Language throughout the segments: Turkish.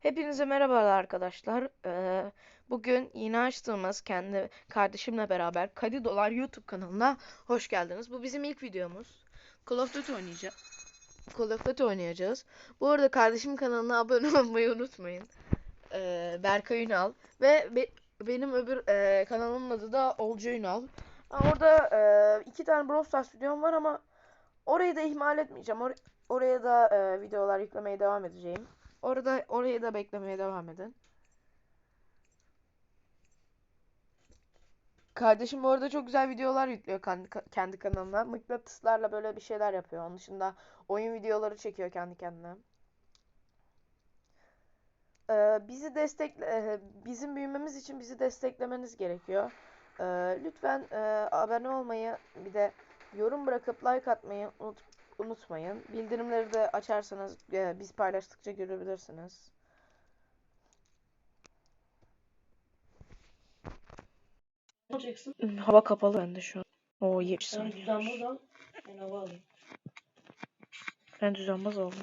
Hepinize merhabalar arkadaşlar. Ee, bugün yeni açtığımız kendi kardeşimle beraber Kadi Dolar YouTube kanalına hoş geldiniz. Bu bizim ilk videomuz. Call of Duty oynayacağız. Call of Duty oynayacağız. Bu arada kardeşim kanalına abone olmayı unutmayın. Ee, Berkay Ünal ve be- benim öbür e, kanalımın adı da Olcu Ünal. Orada e, iki tane Brawl Stars videom var ama orayı da ihmal etmeyeceğim. Or- oraya da e, videolar yüklemeye devam edeceğim. Orada orayı da beklemeye devam edin. Kardeşim bu arada çok güzel videolar yüklüyor kendi, kanalına. Mıknatıslarla böyle bir şeyler yapıyor. Onun dışında oyun videoları çekiyor kendi kendine. Ee, bizi destekle bizim büyümemiz için bizi desteklemeniz gerekiyor. Ee, lütfen e, abone olmayı bir de yorum bırakıp like atmayı unut, unutmayın. Bildirimleri de açarsanız e, biz paylaştıkça görebilirsiniz. Ne yapacaksın? Hava kapalı bende şu an. O 70 Sen saniye. düzenbaz al. Ben hava alayım. Ben düzenbaz oldum.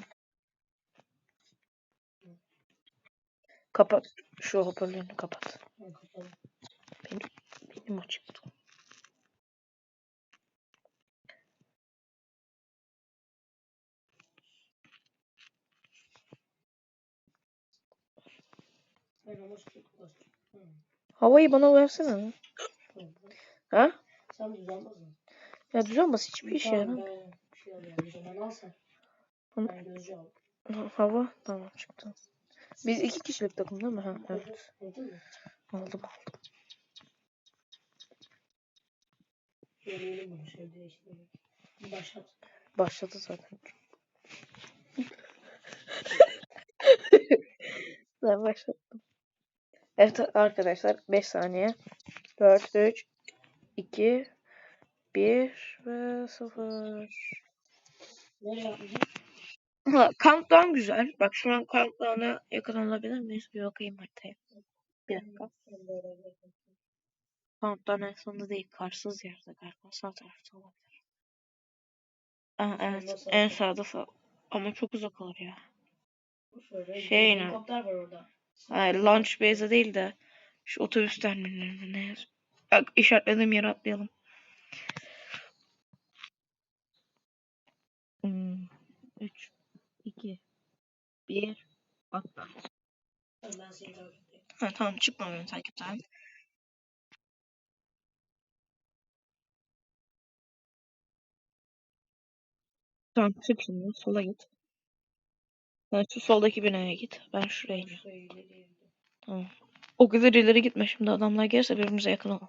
Kapat. Şu hoparlörünü kapat. Ben kapalı. Benim açıktı. Ben ama çok basacağım. Hı. Havayı bana versene. Ha? Sen al. Ya düzenbaz hiçbir ben bir şey. Ben gözcü al. Ha, Hava tamam çıktı. Biz iki kişilik takım değil mi? Ha, evet. Aldın mı? Aldım. Deneyelim bunu. Şöyle değiştirelim. Başlat. Başladı zaten. Ben başlattım. Evet arkadaşlar 5 saniye. 4, 3, 2, 1 ve 0. Nereye yapmayacağım? Ha, countdown güzel. Bak şu an countdown'a yakın olabilir miyiz? Bir bakayım haritaya. Bir dakika. Countdown en sonunda değil. Karsız yerde galiba. Sağ tarafta olabilir. Aa, evet. En sağda sağ. Ama çok uzak olur ya. Şey ne? helikopter var orada. Hayır, launch base'e değil de şu otobüs terminaline? Bak işaretlediğim yere atlayalım. Hmm. 3, 2, 1, atla. Ha, tamam çıkma benim takipten. Tamam çık şimdi sola git. Sen şu soldaki binaya git. Ben şuraya ileriyim. Tamam. O kadar ileri gitme şimdi adamlar gelirse birbirimize yakın olalım.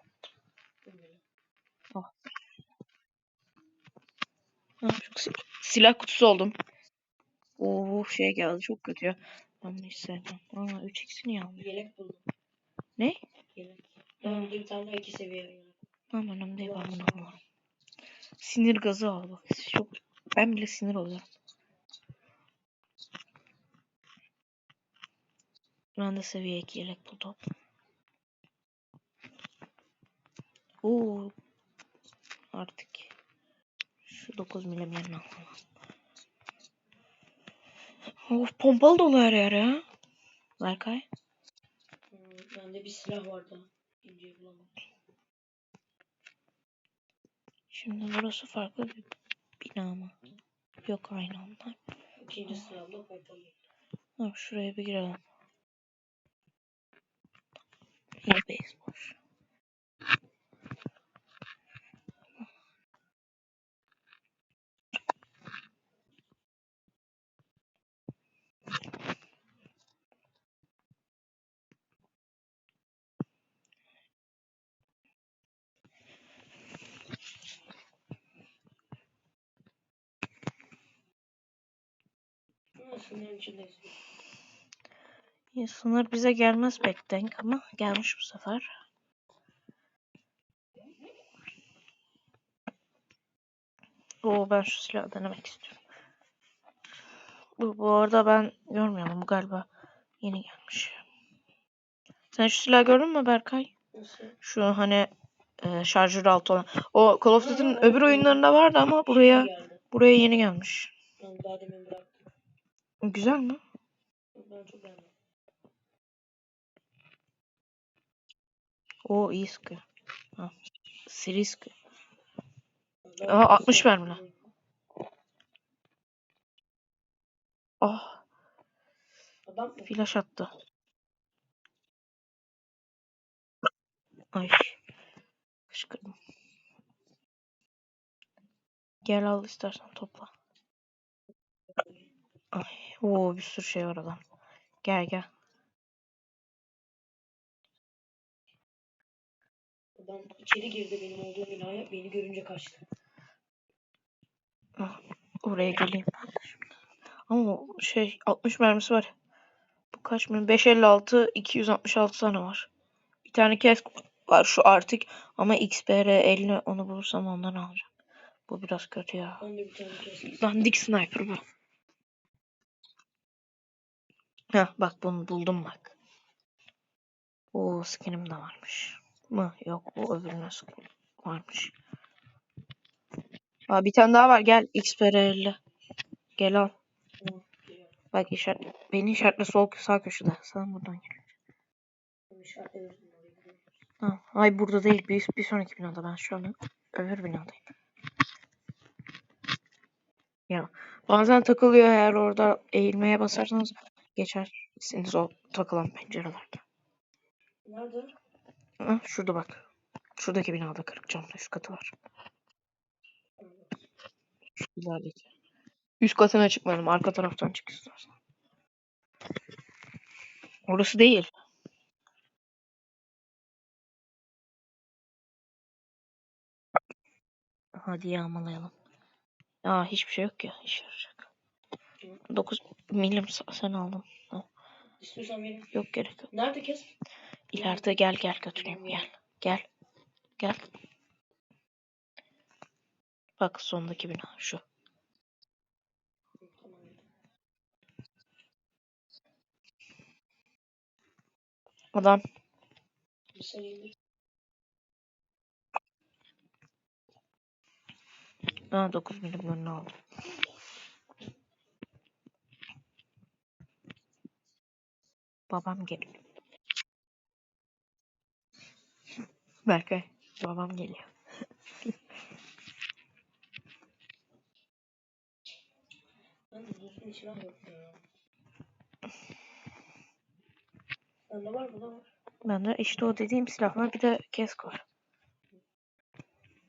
Ha, çok si- silah kutusu oldum. Oo şey geldi çok kötü ya. Ben bunu hiç sevmem. Aa 3x'i niye almıyor? Yelek buldum. Ne? Yelek. Ben bir tane iki seviye yelek. Aman önemli değil ben bunu. Sinir gazı al bak. Çok... Ben bile sinir oluyorum. Ben de seviye 2 yelek buldum. Oo. Artık. Şu 9 milim yerine alalım. Of pompalı dolu her yer ya. Berkay. Hmm, bende bir silah vardı. İnceyi bulamadım. Şimdi burası farklı bir bina mı? Yok aynı onlar. İkinci silahla pompalı. Tamam şuraya bir girelim. Yine base boş. Ama sınırın içindeyiz. Ya, sınır bize gelmez pek denk ama gelmiş bu sefer. Oo ben şu silahı denemek istiyorum. Bu, bu arada ben görmüyorum bu galiba yeni gelmiş. Sen şu silahı gördün mü Berkay? Şu hani e, şarjör altı olan. O Call of Duty'nin öbür oyunlarında vardı ama buraya buraya yeni gelmiş. Güzel mi? Ben çok beğendim. O sıkıyor. Ben Aa, 60 silah mermi lan. Ah Adam flash attı. Ay. Kışkırdım. Gel al istersen topla. Ay. Oo bir sürü şey var adam. Gel gel. Adam içeri girdi benim olduğum binaya. Beni görünce kaçtı. Ah, Oraya geleyim. Ama şey 60 mermisi var. Bu kaç mermi? 556 266 tane var. Bir tane kesk var şu artık ama XPR 50 onu bulursam ondan alacağım. Bu biraz kötü ya. Ben de bir tane kestim. Dandik sniper bu. Heh bak bunu buldum bak. O skinim de varmış. Mı? Yok o öbürüne varmış. Aa, bir tane daha var gel XPR 50. Gel al. Bak işaret, beni işaretle sol sağ köşede. Sen buradan gel. Ha, ay burada değil. Bir, bir sonraki binada. Ben şu an öbür binadayım. Ya bazen takılıyor eğer orada eğilmeye basarsanız geçersiniz o takılan pencerelerden. Nerede? Ha, şurada bak. Şuradaki binada kırık camda üst katı var. Şu ilerideki. Üst katına çıkmadım. Arka taraftan çık istersen. Orası değil. Hadi yağmalayalım. Aa hiçbir şey yok ya. İşe yarayacak. 9 milim sen aldın. İstiyorsan benim. Yok gerek yok. Nerede kes? İleride gel gel götüreyim gel. Gel. Gel. Bak sondaki bina şu. Adam. Aa 9 milim önüne aldım. Babam geliyor. Berkay. Babam geliyor. Bende var mı? Var? Bende işte o dediğim silah var. Bir de kesk var.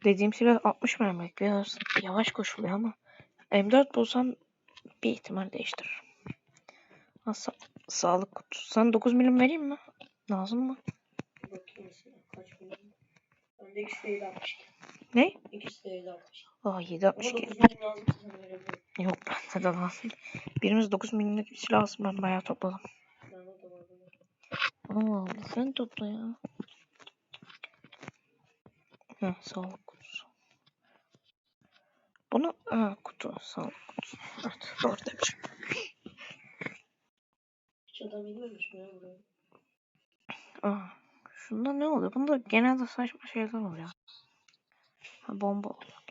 Dediğim silah 60 mermilik. Biraz yavaş koşuluyor ama M4 bulsam bir ihtimal değiştiririm. Sa- sağlık kutusu. Sana 9 milim vereyim mi? Lazım mı? Bakayım. Kaç milim? Bende ikisi de 762. Ne? İkisi de 762. Aa Ama 762. 9 milim lazım sana verebilirim. Yok bende de lazım. Birimiz 9 milimlik bir silah alsın ben bayağı topladım. Bende de. Allah Allah sen topla ya. Ha sağlık kutusu. Bunu ha kutu sağlık kutusu. Evet doğru demişim. Hiç adam inmemiş mi ya buraya? Aa, şunda ne oluyor? Bunda genelde saçma şeyler oluyor. Ha bomba oluyor.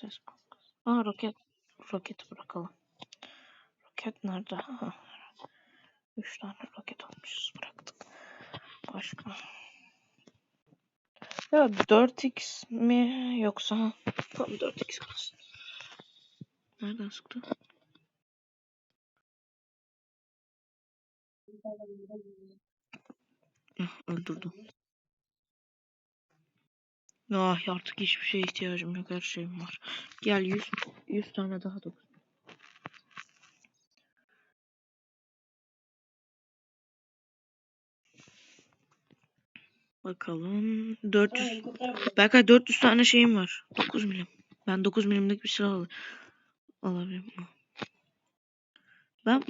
Ses bombası. Aa roket. Roketi bırakalım. Roket nerede? Ha. Üç tane roket almışız bıraktık. Başka. Ya 4x mi yoksa tam 4x olsun. Nereden sıktı? Hah, öldürdüm. Ah artık hiçbir şeye ihtiyacım yok. Her şeyim var. Gel 100, 100 tane daha dokuz. Bakalım. Ha 400. helikopter var. Berkay 400 tane şeyim var. 9 milim. Ben 9 milimlik bir silah al alabilirim. Ben.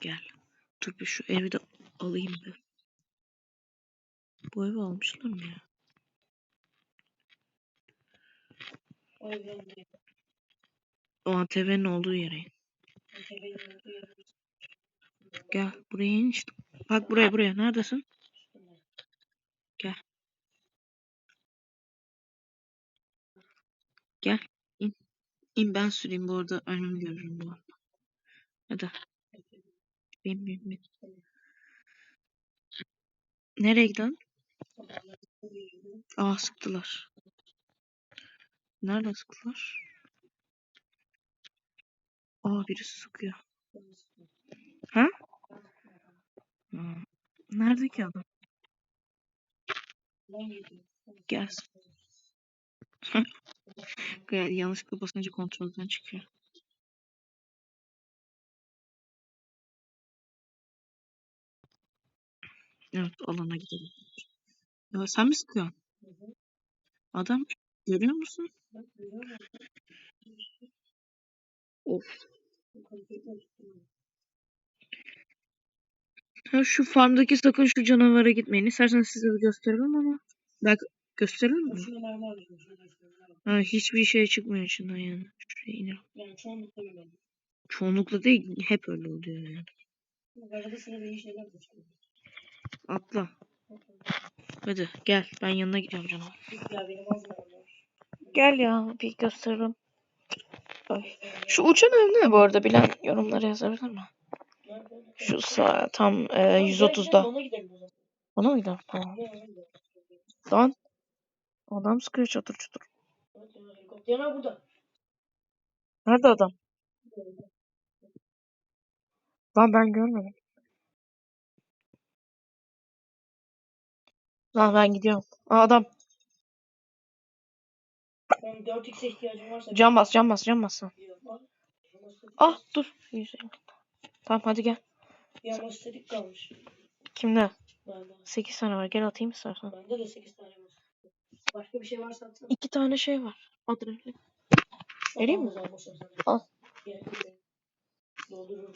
gel. Dur bir şu evi de alayım bir. Bu evi almışlar mı ya? O evden de. O ATV'nin olduğu yere. in. Benim olduğu yerde. Gel buraya in işte. Bak buraya buraya. Neredesin? Gel. İn. İn ben süreyim bu arada önümü görürüm bu arada. Hadi. Bin bin bin. Nereye gidelim? Aa sıktılar. Nereden sıktılar? Aa birisi sıkıyor. Ha? Nerede ki adam? Gelsin. Gel, yanlışlıkla basınca kontrolden çıkıyor. Evet alana gidelim. Ya sen mi sıkıyorsun? Adam görüyor musun? Of. Ha, şu farmdaki sakın şu canavara gitmeyin. İsterseniz size de gösterelim ama. Belki gösterelim mi? Ha, hiçbir şey çıkmıyor içinden yani. Şuraya inelim. Yani çoğunlukla öyle. Çoğunlukla değil hep öyle oluyor yani. Arada sırada iyi şeyler başlıyor. Atla. Hadi gel ben yanına gidiyorum canım. Gel ya bir gösterelim. Ay. Şu uçan ev ne bu arada bilen yorumlara yazabilir mi? Şu sağ tam e, Tamam, gel, gel, 130'da. Ona mı gidelim? Tamam. Lan. Adam sıkıyor çatır çatır. Evet, ya, Helikopter ha burada. Nerede adam? Lan ben görmedim. Lan ben gidiyorum. Aa, adam. Ben 4x'e ihtiyacım varsa. Can bas can bas can bas. Ah dur. 150. Tamam hadi gel. Kalmış. Kimde? Bende. 8 tane var. Gel atayım istersen. Bende de 8 tane var. Başka bir şey varsa atsana. 2 tane şey var. Adrenalin. Vereyim mi? Al. Doldururum.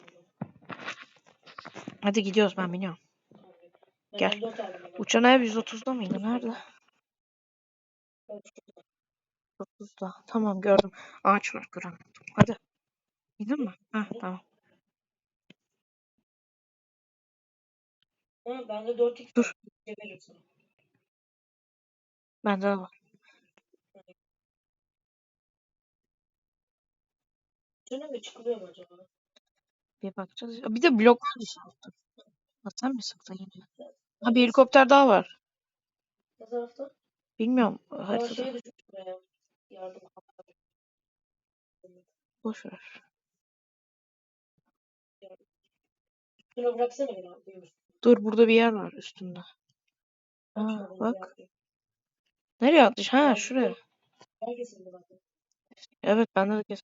Hadi gidiyoruz ben biniyorum. Ben Gel. M4 aldım ama. Uçan ev 130'da mıydı? Nerede? 30'da. Tamam gördüm. Ağaç var kıran. Hadi. Gidin mi? Heh tamam. Ha, bende 4x Dur. Bende de var. Mı çıkılıyor mu acaba? Bir bakacağız. Bir de blok var dışarıda. Ha, sen mi sıktın yine? Ha bir helikopter daha var. Ne tarafta? Bilmiyorum. Aa, Haritada. şeye düşmüş buraya. Yardım. Boş ver. Bıraksana beni abi. Dur burada bir yer var üstünde. Beni, bak. bırak. Nereye atmış? Ha şuraya. Herkesin. Evet bende de kes.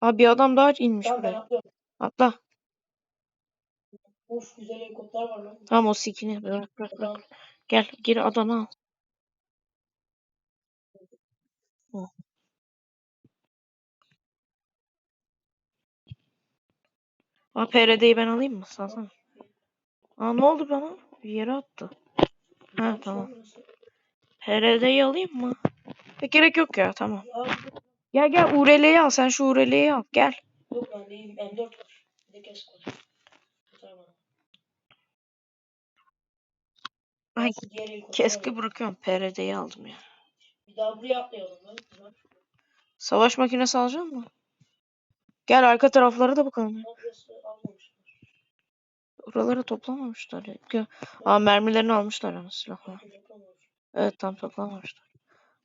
Aa bir adam daha inmiş Tamam ben buraya. atlıyorum. Atla. Of güzel helikopter var lan. Tamam o sikini bırak bırak bırak. Gel gir adamı al. Hı. Aa PRD'yi ben alayım mı? Salsana. Aa ne oldu bana? Bir yere attı. Ha tamam. lan. PRD'yi alayım mı? E, gerek yok ya tamam. Gel gel URL'yi al. Sen şu URL'yi al. Gel. yok ben değil. M4 var. Bir de kesk var. Yeter bana. Ay, Keski bırakıyorum. PRD'yi aldım ya. Bir daha buraya atlayalım lan. Savaş makinesi alacak mı? Gel arka taraflara da bakalım. Oraları toplamamışlar ya. Aa mermilerini almışlar ama yapamamış. Evet tam toplamamışlar.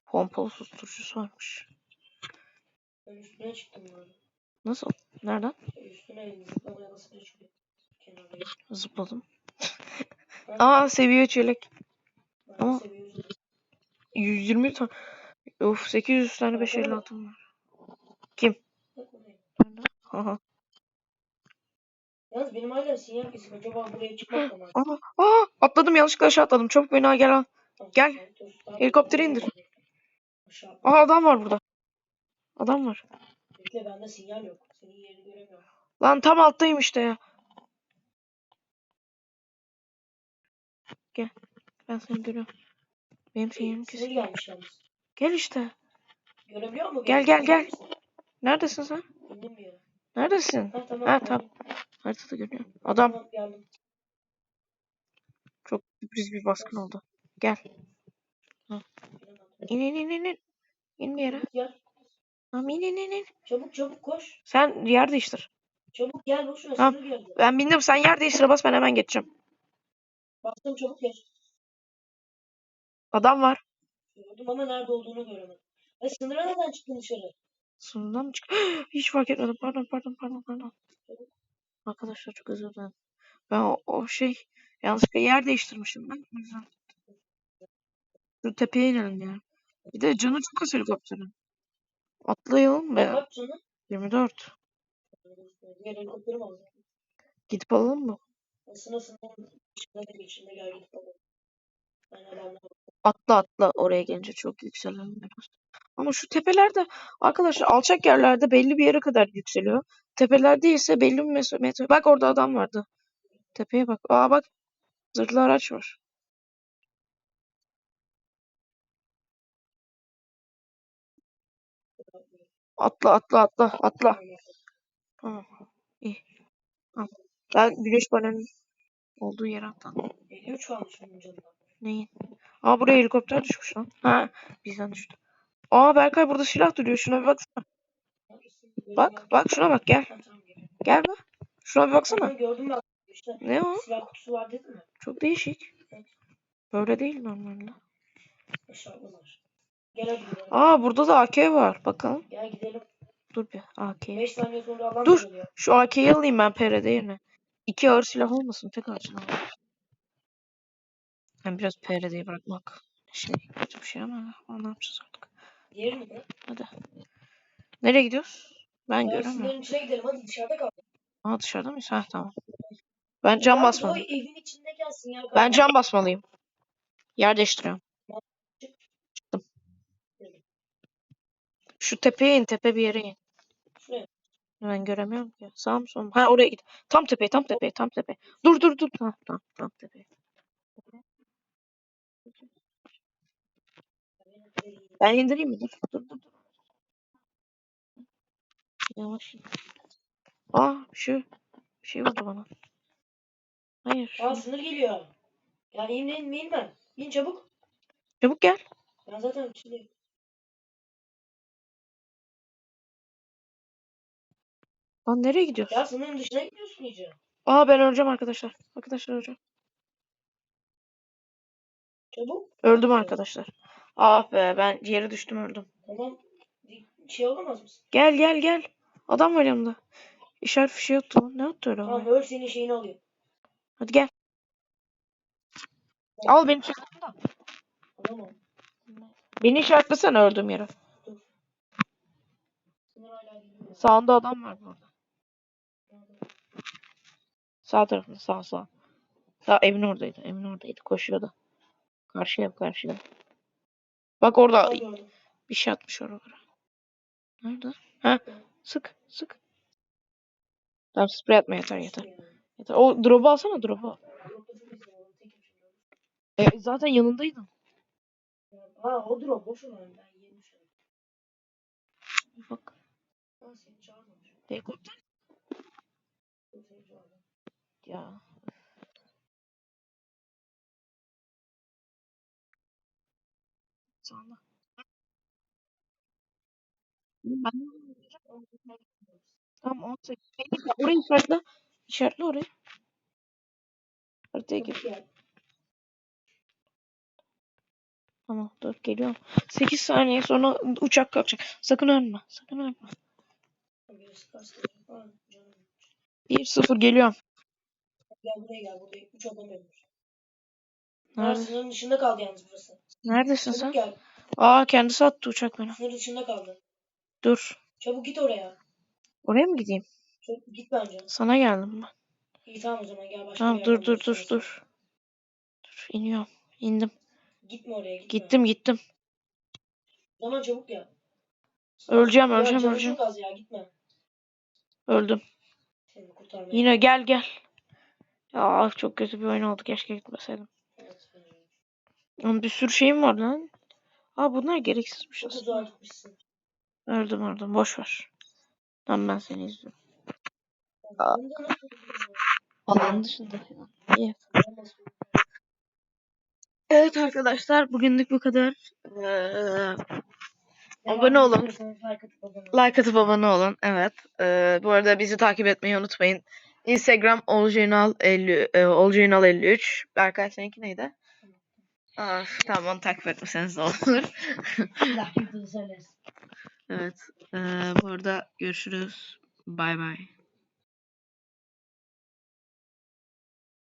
Pompalı susturucusu varmış. Ben üstüne çıktım böyle. Nasıl? Nereden? Üstüne zıplamaya basınca çıkıyor. Kenara. Zıpladım. Aa seviye çelik. Ben ama- seviyorum. 120 tane. Of 800 tane 556 var. Oraya. Aha. Yalnız benim hala sinyal kesik. Acaba buraya çıkmak mı? Aa, aa, atladım yanlışlıkla aşağı atladım. Çabuk beni al gel al. Gel. Helikopteri indir. Aa adam var burada. Adam var. Bekle bende sinyal yok. Senin yerini göremiyorum. Lan tam alttayım işte ya. Gel. Ben seni görüyorum. Benim şeyim kesin. gelmiş yalnız. Gel işte. Görebiliyor musun? Gel, gel, gel. Neredesin sen? Yere. Neredesin? Ha tamam. Ha, tamam. Haritada görüyorum. Adam Tamam geldim. çok sürpriz bir baskın oldu. Gel. Bilemedim. İn in in in in. İn bir yere. Gel. Tamam in in in in. Çabuk çabuk koş. Sen yer değiştir. Çabuk gel boş ver. Tamam. Ben bindim sen yer değiştir bas ben hemen geçeceğim. Bastım çabuk gel. Adam var. Gördüm ama nerede olduğunu göremedim. Ay sınıra neden çıktın dışarı? Sonundan mı çık? Hiç fark etmedim. Pardon pardon pardon pardon. Arkadaşlar çok özür dilerim. Ben o, o şey yanlışlıkla yer değiştirmişim ben. O yüzden. Şu tepeye inelim ya. Bir de canı çok az helikopterin. Atlayalım mı? Kaç canım? 24. Diğer helikopterim aldı. Gidip alalım mı? Aslında sınırın Atla atla oraya gelince çok yükselelim biraz. Ama şu tepelerde arkadaşlar alçak yerlerde belli bir yere kadar yükseliyor. Tepeler değilse belli bir metre. Bak orada adam vardı. Tepeye bak. Aa bak. Zırhlı araç var. Atla atla atla atla. Tamam. İyi. Tamam. Ben güneş panelinin olduğu yere atladım. 53 kalmış benim. Neyin? Aa buraya helikopter düşmüş lan. Ha bizden düştü. Aa Berkay burada silah duruyor. Şuna bir baksana. Bak bak şuna bak gel. Gel bak. Şuna bir baksana. gördüm ben. İşte Ne o? silah kutusu var dedim mi? Çok değişik. Böyle değil normalde. Eşarplı var. Gel hadi gidelim. Aa burada da AK var. Bakalım. Gel gidelim. Dur bir AK. 5 saniye sonra alan Dur. geliyor. Şu AK'yi alayım ben PRD yerine. İki ağır silah olmasın. Tek silah olsun. Ben biraz PRD'yi bırakmak. Şey kötü bir şey ama ne yapacağız artık. Diğerini de. Hadi. Nereye gidiyoruz? Ben Ya göremiyorum. sınırın içine gidelim hadi dışarıda kal. Aa dışarıda mıyız? Ha tamam. Ben cam basmalıyım. boy evin içinde gelsin ya. Ben cam basmalıyım. Yer değiştiriyorum. Çıktım. Şu tepeye in. Tepe bir yere in. Ben göremiyorum ki. Sağ mı sol mu? Ha oraya git. Tam tepeye, tam tepeye, tam tepeye. Dur dur dur. Ha, tamam, tam tepeye. Ben indireyim mi? Dur dur dur. Yavaş. Aa şu bir şey vurdu bana. Hayır. Aa sınır geliyor. Ya in in in ben. İn çabuk. Çabuk gel. Ben zaten içindeyim. Lan nereye gidiyorsun? Ya sınırın dışına gidiyorsun iyice. Aa ben öleceğim arkadaşlar. Arkadaşlar öleceğim. Çabuk. Öldüm arkadaşlar. Ah be ben yere düştüm öldüm. Tamam. Şey olamaz mısın? Gel gel gel. Adam var yanımda. İşaret fişeği attı. Ne attı öyle Tamam öl senin şeyini alayım. Hadi gel. Al beni işaretle. Alamam. Beni işaretlesene öldüğüm yere. Sağında adam var burada. Sağ tarafında sağ sağ. Sağ evin oradaydı. Evin oradaydı. Koşuyordu. Karşıya karşıya. Bak orada bir şey atmış oralara. Nerede? Ha? Sık sık. Tamam sprey atma yeter yeter. yeter. O drop'u alsana drop'u. E, zaten yanındaydın. Aa o drop boş olan ben. Bak. Helikopter. Ya. Sağında. Ben Tamam 18. Peki, Orayı işaretle. İşaretle orayı. Haritaya gir. Tamam dur geliyorum. 8 saniye sonra uçak kalkacak. Sakın ölme. Sakın ölme. Birisi kastı. Aa canım. 1-0 geliyorum. Gel buraya gel buraya. Üç adam ölmüş. Nerede? Sınırın dışında kaldı yalnız burası. Neredesin Çabuk sen? gel. Aa kendisi attı uçak beni. Sınır dışında kaldı. Dur. Çabuk git oraya. Oraya mı gideyim? Çabuk git bence. Sana geldim ben. İyi tamam o zaman gel başka Tamam bir dur yerden dur dur bulursun. dur. Dur iniyorum. İndim. Gitme oraya gitme. Gittim gittim. Zaman çabuk gel. Öleceğim Ya öleceğim öleceğim. çok az ya gitme. Öldüm. Seni kurtarmaya. Yine gel gel. Ya çok kötü bir oyun oldu. Keşke gitmeseydim. Onun bir sürü şeyim var lan. Aa bunlar gereksizmiş aslında. Öldüm öldüm. Boş ver. Tamam ben seni izliyorum. Aa. Alanın dışında. İyi. Evet arkadaşlar bugünlük bu kadar. Ee, Abone olun. istiyorsanız Like atıp abone olun. like atıp abone olun. Evet. Ee, bu arada bizi takip etmeyi unutmayın. Instagram oljinal 50 e, oljinal 53. Berkay seninki neydi? Aa, tamam onu takip etmeseniz de olur. Evet. Ee, bu arada görüşürüz. Bay bay.